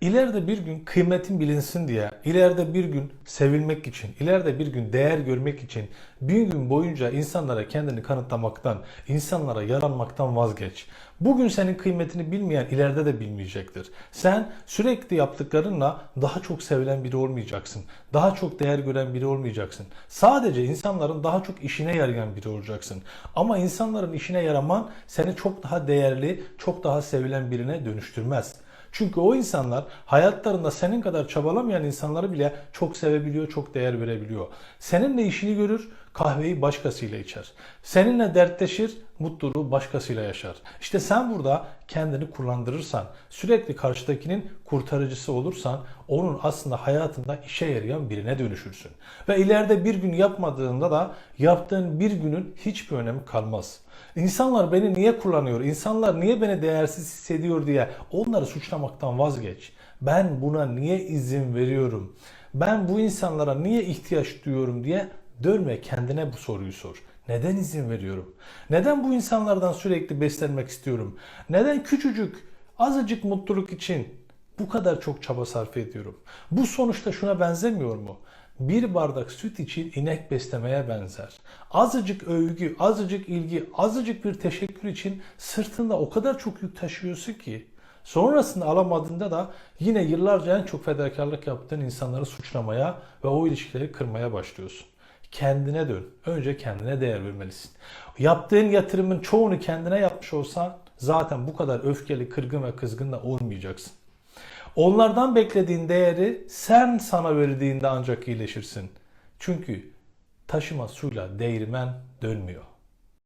İleride bir gün kıymetin bilinsin diye, ileride bir gün sevilmek için, ileride bir gün değer görmek için bir gün boyunca insanlara kendini kanıtlamaktan, insanlara yaranmaktan vazgeç. Bugün senin kıymetini bilmeyen ileride de bilmeyecektir. Sen sürekli yaptıklarınla daha çok sevilen biri olmayacaksın. Daha çok değer gören biri olmayacaksın. Sadece insanların daha çok işine yarayan biri olacaksın. Ama insanların işine yaraman seni çok daha değerli, çok daha sevilen birine dönüştürmez. Çünkü o insanlar hayatlarında senin kadar çabalamayan insanları bile çok sevebiliyor, çok değer verebiliyor. Seninle işini görür, kahveyi başkasıyla içer. Seninle dertleşir, mutluluğu başkasıyla yaşar. İşte sen burada kendini kullandırırsan, sürekli karşıdakinin kurtarıcısı olursan, onun aslında hayatında işe yarayan birine dönüşürsün. Ve ileride bir gün yapmadığında da yaptığın bir günün hiçbir önemi kalmaz. İnsanlar beni niye kullanıyor, insanlar niye beni değersiz hissediyor diye onları suçlamaktan vazgeç. Ben buna niye izin veriyorum? Ben bu insanlara niye ihtiyaç duyuyorum diye dönme kendine bu soruyu sor. Neden izin veriyorum? Neden bu insanlardan sürekli beslenmek istiyorum? Neden küçücük, azıcık mutluluk için bu kadar çok çaba sarf ediyorum? Bu sonuçta şuna benzemiyor mu? Bir bardak süt için inek beslemeye benzer. Azıcık övgü, azıcık ilgi, azıcık bir teşekkür için sırtında o kadar çok yük taşıyorsun ki sonrasında alamadığında da yine yıllarca en çok fedakarlık yaptığın insanları suçlamaya ve o ilişkileri kırmaya başlıyorsun. Kendine dön. Önce kendine değer vermelisin. Yaptığın yatırımın çoğunu kendine yapmış olsan zaten bu kadar öfkeli, kırgın ve kızgın da olmayacaksın. Onlardan beklediğin değeri sen sana verdiğinde ancak iyileşirsin. Çünkü taşıma suyla değirmen dönmüyor.